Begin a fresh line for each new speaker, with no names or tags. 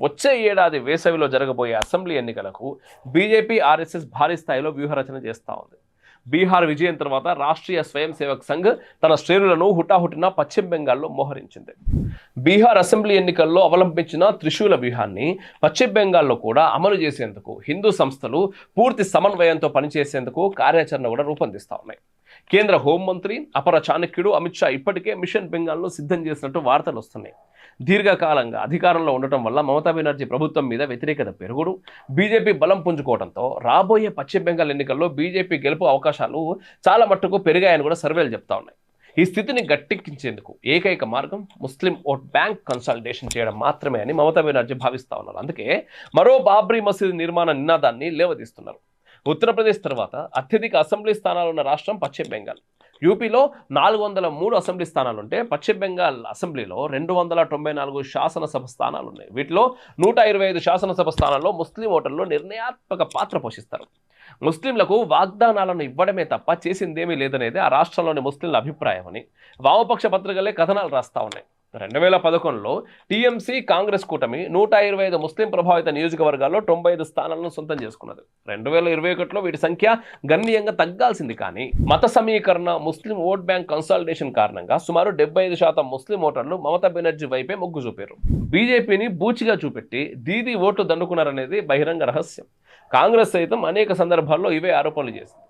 వచ్చే ఏడాది వేసవిలో జరగబోయే అసెంబ్లీ ఎన్నికలకు బీజేపీ ఆర్ఎస్ఎస్ భారీ స్థాయిలో వ్యూహరచన చేస్తూ ఉంది. బీహార్ విజయం తర్వాత రాష్ట్రీయ స్వయం సేవక్ సంఘ్ తన శ్రేణులను హుటాహుటిన పశ్చిమ బెంగాల్లో మోహరించింది. బీహార్ అసెంబ్లీ ఎన్నికల్లో అవలంబించిన త్రిశూల వ్యూహాన్ని పశ్చిమ బెంగాల్లో కూడా అమలు చేసేందుకు హిందూ సంస్థలు పూర్తి సమన్వయంతో పనిచేసేందుకు కార్యాచరణ కూడా రూపొందిస్తూ ఉన్నాయి. కేంద్ర హోంమంత్రి అపర చాణక్యుడు అమిత్ షా ఇప్పటికే మిషన్ బెంగాల్లో సిద్ధం చేసినట్టు వార్తలు వస్తున్నాయి. దీర్ఘకాలంగా అధికారంలో ఉండటం వల్ల మమతా బెనర్జీ ప్రభుత్వం మీద వ్యతిరేకత పెరుగుడు. బీజేపీ బలం పుంజుకోవడంతో రాబోయే పశ్చిమ బెంగాల్ ఎన్నికల్లో బీజేపీ గెలుపు అవకాశాలు చాలా మట్టుకు పెరిగాయని కూడా సర్వేలు చెప్తా ఉన్నాయి. ఈ స్థితిని గట్టెక్కించేందుకు ఏకైక మార్గం ముస్లిం ఓట్ బ్యాంక్ కన్సల్టేషన్ చేయడం మాత్రమే అని మమతా బెనర్జీ భావిస్తా ఉన్నారు. అందుకే మరో బాబ్రీ మసీదు నిర్మాణ నినాదాన్ని లేవదీస్తున్నారు. ఉత్తరప్రదేశ్ తర్వాత అత్యధిక అసెంబ్లీ స్థానాలు ఉన్న రాష్ట్రం పశ్చిమ బెంగాల్. యూపీలో నాలుగు వందల మూడు అసెంబ్లీ స్థానాలు ఉంటే పశ్చిమ బెంగాల్ అసెంబ్లీలో రెండు వందల తొంభై నాలుగు శాసనసభ స్థానాలు ఉన్నాయి వీటిలో నూట ఇరవై ఐదు శాసనసభ స్థానాల్లో ముస్లిం ఓటర్లు నిర్ణయాత్మక పాత్ర పోషిస్తారు. ముస్లింలకు వాగ్దానాలను ఇవ్వడమే తప్ప చేసిందేమీ లేదనేది ఆ రాష్ట్రంలోని ముస్లింల అభిప్రాయం అని వామపక్ష పత్రికలే కథనాలు రాస్తా ఉన్నాయి. రెండు వేల పదకొండులో టీఎంసీ కాంగ్రెస్ కూటమి నూట ఇరవై ఐదు ముస్లిం ప్రభావిత నియోజకవర్గాల్లో తొంభై ఐదు స్థానాలను సొంతం చేసుకున్నది. రెండు వేల ఇరవై ఒకటిలో వీటి సంఖ్య గణనీయంగా తగ్గాల్సింది కానీ మత సమీకరణ ముస్లిం ఓట్ బ్యాంక్ కన్సాలిడేషన్ కారణంగా సుమారు డెబ్బై ఐదు శాతం ముస్లిం ఓటర్లు మమతా బెనర్జీ వైపే మొగ్గు చూపారు. బీజేపీని బూచిగా చూపెట్టి దీది ఓట్లు దండుకున్నారనేది బహిరంగ రహస్యం. కాంగ్రెస్ సైతం అనేక సందర్భాల్లో ఇవే ఆరోపణలు చేసింది.